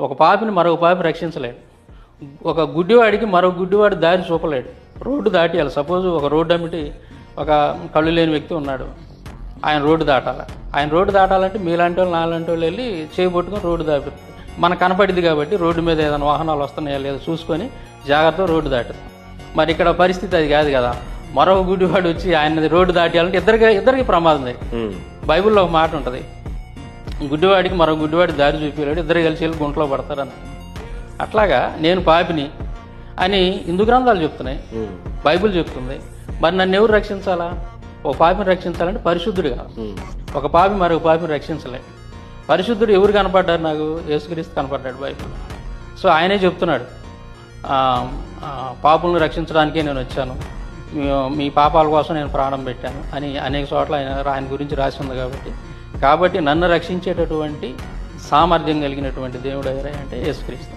ఒక పాపిని మరొక పాపి రక్షించలేడు. ఒక గుడ్డివాడికి మరొక గుడ్డివాడు దారి చూపలేడు. రోడ్డు దాటియాలి. సపోజ్ ఒక రోడ్డు అమ్మిటి ఒక కళ్ళు లేని వ్యక్తి ఉన్నాడు. ఆయన రోడ్డు దాటాలి. ఆయన రోడ్డు దాటాలంటే మీలాంటి వాళ్ళు నాలాంటి వాళ్ళు వెళ్ళి చేయబొట్టుకొని రోడ్డు దాటి మన కనపడింది కాబట్టి రోడ్డు మీద ఏదైనా వాహనాలు వస్తున్నాయా లేదో చూసుకొని జాగ్రత్తగా రోడ్డు దాటుతాం మరి ఇక్కడ పరిస్థితి అది కాదు కదా. మరొక గుడ్డివాడు వచ్చి ఆయన రోడ్డు దాటియాలంటే ఇద్దరికి ఇద్దరికి ప్రమాదం. బైబిల్లో ఒక మాట ఉంటుంది. గుడ్డివాడికి మరో గుడ్డివాడి దారి చూపించాడు ఇద్దరు కలిసి వెళ్ళి గుంటలో పడతారని. అట్లాగా నేను పాపిని అని హిందూ గ్రంథాలు చెప్తున్నాయి. బైబిల్ చెప్తుంది. మరి నన్ను ఎవరు రక్షించాలా? ఒక పాపిని రక్షించాలంటే పరిశుద్ధుడు కాదు. ఒక పాపి మరొక పాపిని రక్షించలే. పరిశుద్ధుడు ఎవరు కనపడ్డారు నాకు? యేసుక్రీస్తు కనపడ్డాడు బైబిల్. సో ఆయనే చెప్తున్నాడు. పాపులను రక్షించడానికే నేను వచ్చాను. మీ- మీ పాపాల కోసం నేను ప్రాణం పెట్టాను అని అనేక చోట్ల ఆయన ఆయన గురించి రాసి ఉంది కాబట్టి. కాబట్టి నన్ను రక్షించేటటువంటి సామర్థ్యం కలిగినటువంటి దేవుడు ఎవరే అంటే యేసుక్రీస్తు.